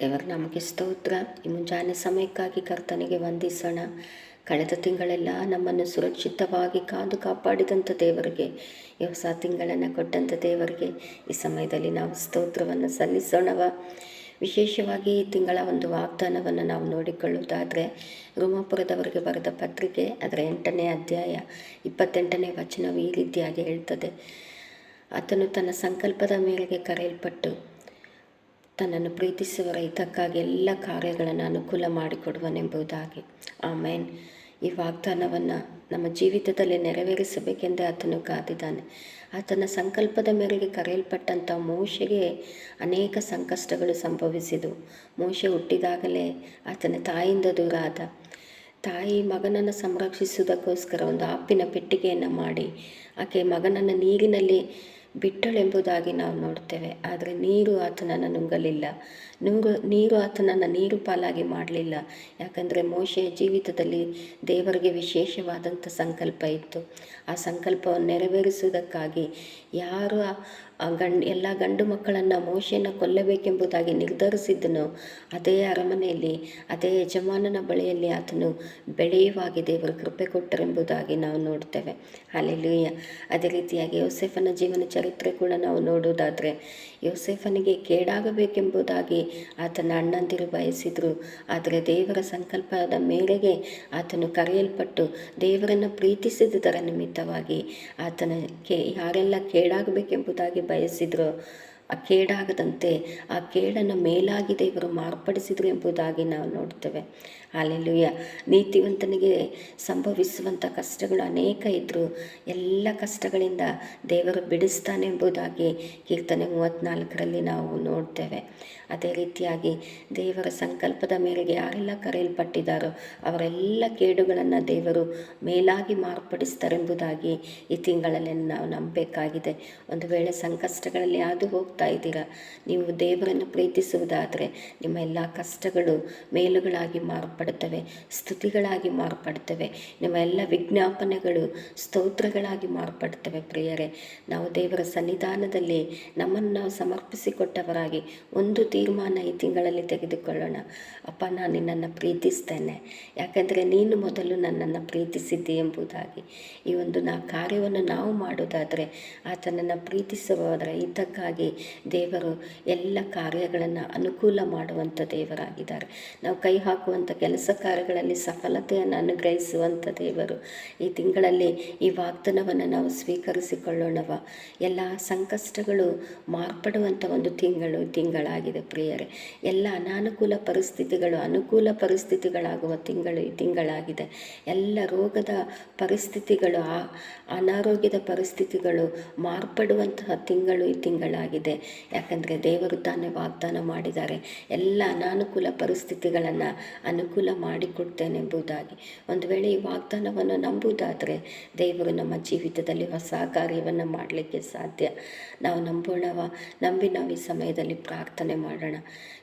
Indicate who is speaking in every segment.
Speaker 1: ದೇವರ ನಮಗೆ ಸ್ತೋತ್ರ. ಈ ಮುಂಜಾನೆ ಸಮಯಕ್ಕಾಗಿ ಕರ್ತನಿಗೆ ವಂದಿಸೋಣ. ಕಳೆದ ತಿಂಗಳೆಲ್ಲ ನಮ್ಮನ್ನು ಸುರಕ್ಷಿತವಾಗಿ ಕಾದು ಕಾಪಾಡಿದಂಥ ದೇವರಿಗೆ, ಈ ಹೊಸ ತಿಂಗಳನ್ನು ಕೊಟ್ಟಂಥ ದೇವರಿಗೆ ಈ ಸಮಯದಲ್ಲಿ ನಾವು ಸ್ತೋತ್ರವನ್ನು ಸಲ್ಲಿಸೋಣವ. ವಿಶೇಷವಾಗಿ ಈ ತಿಂಗಳ ಒಂದು ವಾಗ್ದಾನವನ್ನು ನಾವು ನೋಡಿಕೊಳ್ಳುವುದಾದರೆ, ರೋಮಾಪುರದವರಿಗೆ ಬರೆದ ಪತ್ರಿಕೆ ಅದರ ಎಂಟನೇ ಅಧ್ಯಾಯ ಇಪ್ಪತ್ತೆಂಟನೇ ವಚನವು ಈ ರೀತಿಯಾಗಿ ಹೇಳ್ತದೆ. ಆತನು ತನ್ನ ಸಂಕಲ್ಪದ ಮೇರೆಗೆ ಕರೆಯಲ್ಪಟ್ಟು ತನ್ನನ್ನು ಪ್ರೀತಿಸುವರ ರೈತಕ್ಕಾಗಿ ಎಲ್ಲ ಕಾರ್ಯಗಳನ್ನು ಅನುಕೂಲ ಮಾಡಿಕೊಡುವನೆಂಬುದಾಗಿ ಆಮೇನ್. ಈ ವಾಗ್ದಾನವನ್ನು ನಮ್ಮ ಜೀವಿತದಲ್ಲಿ ನೆರವೇರಿಸಬೇಕೆಂದೇ ಆತನು ಕಾದಿದ್ದಾನೆ ಆತನ ಸಂಕಲ್ಪದ ಮೇರೆಗೆ ಕರೆಯಲ್ಪಟ್ಟಂಥ ಮೋಶೆಗೆ ಅನೇಕ ಸಂಕಷ್ಟಗಳು ಸಂಭವಿಸಿದವು. ಮೋಶೆ ಹುಟ್ಟಿದಾಗಲೇ ಆತನ ತಾಯಿಯಿಂದ ದೂರ ಆದ ತಾಯಿ ಮಗನನ್ನು ಸಂರಕ್ಷಿಸುವುದಕ್ಕೋಸ್ಕರ ಒಂದು ಆಪಿನ ಪೆಟ್ಟಿಗೆಯನ್ನು ಮಾಡಿ, ಆಕೆ ಮಗನನ್ನು ನೀರಿನಲ್ಲಿ ಬಿಟ್ಟಳೆಂಬುದಾಗಿ ನಾವು ನೋಡ್ತೇವೆ. ಆದರೆ ನೀರು ಆತನನ್ನು ನುಂಗಲಿಲ್ಲ. ನುಂಗು, ನೀರು ಆತನನ್ನು ನೀರು ಪಾಲಾಗಿ ಮಾಡಲಿಲ್ಲ. ಯಾಕಂದರೆ ಮೋಶೆಯ ಜೀವಿತದಲ್ಲಿ ದೇವರಿಗೆ ವಿಶೇಷವಾದಂಥ ಸಂಕಲ್ಪ ಇತ್ತು. ಆ ಸಂಕಲ್ಪವನ್ನು ನೆರವೇರಿಸುವುದಕ್ಕಾಗಿ ಯಾರು ಆ ಗಂಡ, ಎಲ್ಲ ಗಂಡು ಮಕ್ಕಳನ್ನು ಮೋಶೆಯನ್ನು ಕೊಲ್ಲಬೇಕೆಂಬುದಾಗಿ ನಿರ್ಧರಿಸಿದ್ದನು. ಅದೇ ಅರಮನೆಯಲ್ಲಿ, ಅದೇ ಯಜಮಾನನ ಬಳಿಯಲ್ಲಿ ಆತನು ಬೆಳೆಯುವಾಗಿ ದೇವರು ಕೃಪೆ ಕೊಟ್ಟರೆಂಬುದಾಗಿ ನಾವು ನೋಡ್ತೇವೆ. ಅಲ್ಲೆಲ್ಲೂಯ್ಯ ಅದೇ ರೀತಿಯಾಗಿ ಯೋಸೆಫನ ಜೀವನ ಚರಿತ್ರೆ ಕೂಡ ನಾವು ನೋಡುವುದಾದರೆ, ಯೋಸೆಫನಿಗೆ ಕೇಡಾಗಬೇಕೆಂಬುದಾಗಿ ಆತನ ಅಣ್ಣಂದಿರು ಬಯಸಿದರು. ಆದರೆ ದೇವರ ಸಂಕಲ್ಪದ ಮೇರೆಗೆ ಆತನು ಕರೆಯಲ್ಪಟ್ಟು ದೇವರನ್ನು ಪ್ರೀತಿಸಿದುದರ ನಿಮಿತ್ತವಾಗಿ ಆತನ ಕೇ ಯಾರೆಲ್ಲ ಕೇಡಾಗಬೇಕೆಂಬುದಾಗಿ ಬಯಸಿದ್ರು. ಆ ಕೇಡಾಗದಂತೆ ಆ ಕೇಡನ್ನು ಮೇಲಾಗಿ ದೇವರು ಮಾರ್ಪಡಿಸಿದರು ಎಂಬುದಾಗಿ ನಾವು ನೋಡ್ತೇವೆ. ಅಲ್ಲೆಲ್ಲೂಯ್ಯ ನೀತಿವಂತನಿಗೆ ಸಂಭವಿಸುವಂಥ ಕಷ್ಟಗಳು ಅನೇಕ ಇದ್ದರೂ ಎಲ್ಲ ಕಷ್ಟಗಳಿಂದ ದೇವರು ಬಿಡಿಸ್ತಾನೆ ಎಂಬುದಾಗಿ ಕೀರ್ತನೆ ಮೂವತ್ತ್ನಾಲ್ಕರಲ್ಲಿ ನಾವು ನೋಡ್ತೇವೆ. ಅದೇ ರೀತಿಯಾಗಿ ದೇವರ ಸಂಕಲ್ಪದ ಮೇರೆಗೆ ಯಾರೆಲ್ಲ ಕರೆಯಲ್ಪಟ್ಟಿದ್ದಾರೋ ಅವರೆಲ್ಲ ಕೇಡುಗಳನ್ನು ದೇವರು ಮೇಲಾಗಿ ಮಾರ್ಪಡಿಸ್ತಾರೆಂಬುದಾಗಿ ಈ ತಿಂಗಳಲ್ಲಿ ನಾವು ನಂಬಬೇಕಾಗಿದೆ. ಒಂದು ವೇಳೆ ಸಂಕಷ್ಟಗಳಲ್ಲಿ ಯಾವುದು ಹೋಗ್ತಾ ಇದ್ದೀರಾ? ನೀವು ದೇವರನ್ನು ಪ್ರೀತಿಸುವುದಾದರೆ ನಿಮ್ಮ ಎಲ್ಲ ಕಷ್ಟಗಳು ಮೇಲುಗಳಾಗಿ ಮಾರ್ಪಡುತ್ತವೆ, ಸ್ತುತಿಗಳಾಗಿ ಮಾರ್ಪಡ್ತವೆ ನಿಮ್ಮ ಎಲ್ಲ ವಿಜ್ಞಾಪನೆಗಳು ಸ್ತೋತ್ರಗಳಾಗಿ ಮಾರ್ಪಡ್ತವೆ ಪ್ರಿಯರೇ. ನಾವು ದೇವರ ಸನ್ನಿಧಾನದಲ್ಲಿ ನಮ್ಮನ್ನು ನಾವು ಸಮರ್ಪಿಸಿಕೊಟ್ಟವರಾಗಿ ಒಂದು ತೀರ್ಮಾನ ಈ ತಿಂಗಳಲ್ಲಿ ತೆಗೆದುಕೊಳ್ಳೋಣ. ಅಪ್ಪ, ನಾನು ನಿನ್ನನ್ನು ಪ್ರೀತಿಸ್ತೇನೆ. ಯಾಕೆಂದರೆ ನೀನು ಮೊದಲು ನನ್ನನ್ನು ಪ್ರೀತಿಸಿದ್ದೆ ಎಂಬುದಾಗಿ. ಈ ಒಂದು ನಾ ಕಾರ್ಯವನ್ನು ನಾವು ಮಾಡೋದಾದರೆ ಆತನನ್ನು ಪ್ರೀತಿಸುವುದರ ಹಿತಕ್ಕಾಗಿ ದೇವರು ಎಲ್ಲ ಕಾರ್ಯಗಳನ್ನು ಅನುಕೂಲ ಮಾಡುವಂಥ ದೇವರಾಗಿದ್ದಾರೆ. ನಾವು ಕೈ ಹಾಕುವಂಥ ಕೆಲಸ ಕಾರ್ಯಗಳಲ್ಲಿ ಸಫಲತೆಯನ್ನು ಅನುಗ್ರಹಿಸುವಂಥ ದೇವರು. ಈ ತಿಂಗಳಲ್ಲಿ ಈ ವಾಗ್ದಾನವನ್ನು ನಾವು ಸ್ವೀಕರಿಸಿಕೊಳ್ಳೋಣವ. ಎಲ್ಲ ಸಂಕಷ್ಟಗಳು ಮಾರ್ಪಡುವಂಥ ಒಂದು ತಿಂಗಳು, ತಿಂಗಳಾಗಿದೆ ಪ್ರಿಯರೇ. ಎಲ್ಲ ಅನಾನುಕೂಲ ಪರಿಸ್ಥಿತಿಗಳು, ಅನುಕೂಲ ಪರಿಸ್ಥಿತಿಗಳಾಗುವ ತಿಂಗಳು, ಈ ತಿಂಗಳಾಗಿದೆ. ಎಲ್ಲ ರೋಗದ ಪರಿಸ್ಥಿತಿಗಳು ಅನಾರೋಗ್ಯದ ಪರಿಸ್ಥಿತಿಗಳು ಮಾರ್ಪಡುವಂತಹ ತಿಂಗಳು, ಈ ತಿಂಗಳಾಗಿದೆ. ಯಾಕಂದರೆ ದೇವರು ತಾನೇ ವಾಗ್ದಾನ ಮಾಡಿದ್ದಾರೆ. ಎಲ್ಲ ಅನಾನುಕೂಲ ಪರಿಸ್ಥಿತಿಗಳನ್ನು ಅನುಕೂಲ ಮಾಡಿಕೊಡ್ತೇನೆ ಎಂಬುದಾಗಿ. ಒಂದು ವೇಳೆ ಈ ವಾಗ್ದಾನವನ್ನು ನಂಬುವುದಾದರೆ ದೇವರು ನಮ್ಮ ಜೀವಿತದಲ್ಲಿ ಹೊಸ ಕಾರ್ಯವನ್ನು ಮಾಡಲಿಕ್ಕೆ ಸಾಧ್ಯ. ನಾವು ನಂಬೋಣವ? ನಂಬಿ ನಾವು ಈ ಸಮಯದಲ್ಲಿ ಪ್ರಾರ್ಥನೆ ಮಾಡೋಣ.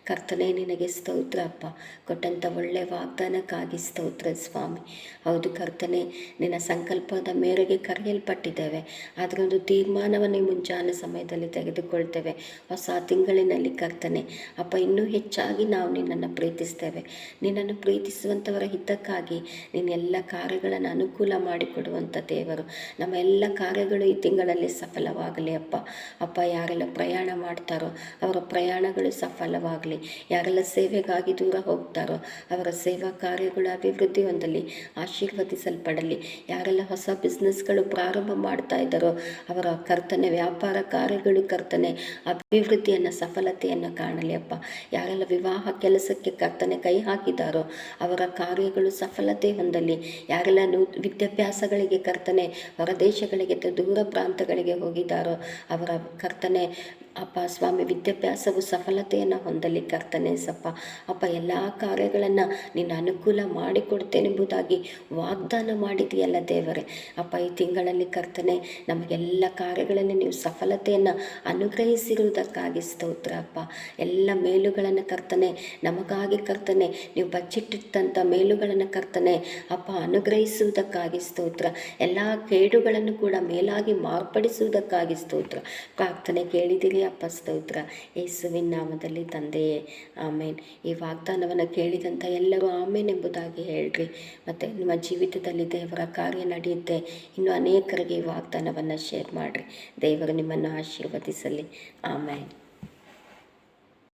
Speaker 1: ಕರ್ತನೆ, ನಿನಗೆ ಸ್ತೋತ್ರ ಅಪ್ಪ. ಕೊಟ್ಟಂಥ ಒಳ್ಳೆಯ ವಾಗ್ದಾನಕ್ಕಾಗಿ ಸ್ತೋತ್ರ ಸ್ವಾಮಿ. ಹೌದು ಕರ್ತನೆ, ನಿನ್ನ ಸಂಕಲ್ಪದ ಮೇರೆಗೆ ಕರೆಯಲ್ಪಟ್ಟಿದ್ದೇವೆ. ಆದರೆ ಒಂದು ತೀರ್ಮಾನವನ್ನು ಮುಂಜಾನೆ ಸಮಯದಲ್ಲಿ ತೆಗೆದುಕೊಳ್ತೇವೆ. ಹೊಸ ತಿಂಗಳಿನಲ್ಲಿ ಕರ್ತನೆ, ಅಪ್ಪ, ಇನ್ನೂ ಹೆಚ್ಚಾಗಿ ನಾವು ನಿನ್ನನ್ನು ಪ್ರೀತಿಸ್ತೇವೆ. ನಿನ್ನನ್ನು ಪ್ರೀತಿಸುವಂಥವರ ಹಿತಕ್ಕಾಗಿ ನಿನ್ನ ಎಲ್ಲ ಕಾರ್ಯಗಳನ್ನು ಅನುಕೂಲ ಮಾಡಿಕೊಡುವಂಥ ದೇವರು. ನಮ್ಮ ಎಲ್ಲ ಕಾರ್ಯಗಳು ಈ ತಿಂಗಳಲ್ಲಿ ಸಫಲವಾಗಲಿ ಅಪ್ಪ. ಅಪ್ಪ, ಯಾರೆಲ್ಲ ಪ್ರಯಾಣ ಮಾಡ್ತಾರೋ, ಅವರ ಪ್ರಯಾಣಗಳು ಸಫಲವಾಗಲಿ. ಯಾರೆಲ್ಲ ಸೇವೆಗಾಗಿ ದೂರ ಹೋಗ್ತಾರೋ, ಅವರ ಸೇವಾ ಕಾರ್ಯಗಳು ಅಭಿವೃದ್ಧಿ ಹೊಂದಲಿ, ಆಶೀರ್ವದಿಸಲ್ಪಡಲಿ. ಯಾರೆಲ್ಲ ಹೊಸ ಬಿಸ್ನೆಸ್ಗಳು ಪ್ರಾರಂಭ ಮಾಡ್ತಾ ಇದ್ದಾರೋ, ಅವರ ಕರ್ತನೆ, ವ್ಯಾಪಾರ ಕಾರ್ಯಗಳು ಕರ್ತನೆ ಅಭಿವೃದ್ಧಿಯನ್ನು, ಸಫಲತೆಯನ್ನು ಕಾಣಲಿ ಅಪ್ಪ. ಯಾರೆಲ್ಲ ವಿವಾಹ ಕೆಲಸಕ್ಕೆ ಕರ್ತನೆ ಕೈ ಹಾಕಿದಾರೋ, ಅವರ ಕಾರ್ಯಗಳು ಸಫಲತೆ ಹೊಂದಲಿ. ಯಾರೆಲ್ಲ ನೂ, ವಿದ್ಯಾಭ್ಯಾಸಗಳಿಗೆ ಕರ್ತನೆ, ಹೊರ ದೇಶಗಳಿಗೆ ದೂರ ಪ್ರಾಂತಗಳಿಗೆ ಹೋಗಿದ್ದಾರೋ ಅವರ ಕರ್ತನೆ, ಅಪ್ಪ, ಸ್ವಾಮಿ, ವಿದ್ಯಾಭ್ಯಾಸವು ಸಫಲತೆಯನ್ನು ಹೊಂದಲಿ ಕರ್ತನೆ ಸಪ್ಪ. ಅಪ್ಪ, ಎಲ್ಲ ಕಾರ್ಯಗಳನ್ನು ನಿನ್ನ ಅನುಕೂಲ ಮಾಡಿಕೊಡ್ತೇನೆಂಬುದಾಗಿ ವಾಗ್ದಾನ ಮಾಡಿದೆಯಲ್ಲ ದೇವರೇ. ಅಪ್ಪ, ಈ ತಿಂಗಳಲ್ಲಿ ಕರ್ತನೆ, ನಮಗೆಲ್ಲ ಕಾರ್ಯಗಳಲ್ಲಿ ನೀವು ಸಫಲತೆಯನ್ನು ಅನುಗ್ರಹಿಸಿರುವುದಕ್ಕಾಗಿ ಸ್ತೋತ್ರಪ್ಪ ಎಲ್ಲ ಮೇಲುಗಳನ್ನು ಕರ್ತನೆ, ನಮಗಾಗಿ ಕರ್ತನೆ, ನೀವು ಬಚ್ಚಿಟ್ಟಿಟ್ಟಂಥ ಮೇಲುಗಳನ್ನು ಕರ್ತನೆ, ಅಪ್ಪ, ಅನುಗ್ರಹಿಸುವುದಕ್ಕಾಗಿ ಸ್ತೋತ್ರ. ಎಲ್ಲ ಕೇಡುಗಳನ್ನು ಕೂಡ ಮೇಲಾಗಿ ಮಾರ್ಪಡಿಸುವುದಕ್ಕಾಗಿ ಸ್ತೋತ್ರ. ಪ್ರಾರ್ಥನೆ ಕೇಳಿದಿರಿ, ಅಪ್ಪ, ಸ್ತೋತ್ರ. ಯೇಸುವಿನ ನಾಮದಲ್ಲಿ ತಂದೆಯೇ, ಆಮೇನ್. ಈ ವಾಗ್ದಾನವನ್ನು ಕೇಳಿದಂಥ ಎಲ್ಲರೂ ಆಮೇನ್ ಎಂಬುದಾಗಿ ಹೇಳ್ರಿ. ಮತ್ತು ನಿಮ್ಮ ಜೀವಿತದಲ್ಲಿ ದೇವರ ಕಾರ್ಯ ನಡೆಯುತ್ತೆ. ಇನ್ನು ಅನೇಕರಿಗೆ ಈ ವಾಗ್ದಾನವನ್ನು ಶೇರ್ ಮಾಡಿರಿ. ದೇವರು ನಿಮ್ಮನ್ನು ಆಶೀರ್ವದಿಸಲಿ. ಆಮೇನ್